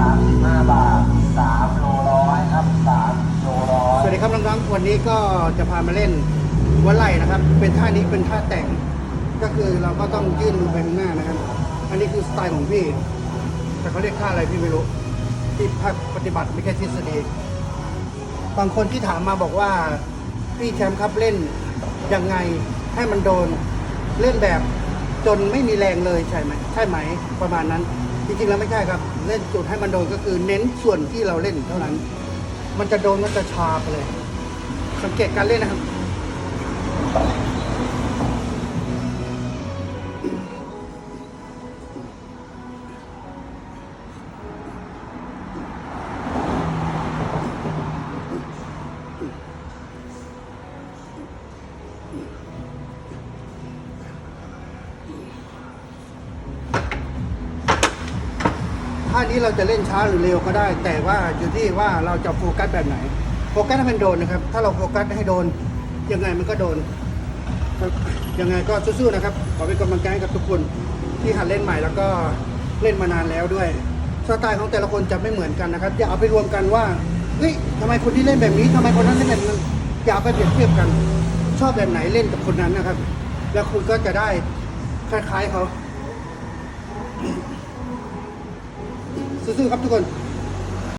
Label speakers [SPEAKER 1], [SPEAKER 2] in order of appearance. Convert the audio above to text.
[SPEAKER 1] 35 บาท 3 โลร้อยครับ 3 โลร้อย
[SPEAKER 2] สวัสดีครับน้องๆวันนี้ก็จะพามาเล่นวัดไหลนะครับ เป็นท่านี้เป็นท่าแต่ง ก็คือเราก็ต้องยื่นมือไปข้างหน้านะครับ อันนี้คือสไตล์ของพี่ แต่เขาเรียกท่าอะไรพี่ไม่รู้ ที่ภาคปฏิบัติไม่แค่ทฤษฎี บางคนที่ถามมาบอกว่าพี่แชมป์ครับเล่นยังไงให้มันโดนเล่นแบบจนไม่มีแรงเลยใช่ไหม ใช่ไหมประมาณนั้น จริงๆแล้วไม่ใช่ครับ เล่นจุดให้มันโดนก็คือเน้นส่วนที่เราเล่นเท่านั้น มันจะโดนมันจะชาไปเลย สังเกตการเล่นนะครับานี้เราจะเล่นช้าหรือเร็วก็ได้ แต่ว่าอยู่ที่ว่าเราจะโฟกัสแบบไหน โฟกัสให้มันโดนนะครับ ถ้าเราโฟกัสให้โดน ยังไงมันก็โดนยังไงก็สู้ๆนะครับ ขอเป็นกำลังใจให้กับทุกคนที่หัดเล่นใหม่แล้วก็เล่นมานานแล้วด้วยสไตล์ของแต่ละคนจะไม่เหมือนกันนะครับ อย่าเอาไปรวมกันว่าเฮ้ยทำไมคนที่เล่นแบบนี้ทำไมคนนั้นเล่นแบบนั้นอย่าไปเปรียบเทียบกัน ชอบแบบไหนเล่นกับคนนั้นนะครับ แล้วคุณก็จะได้คล้ายๆเขา สู้ๆครับทุกคน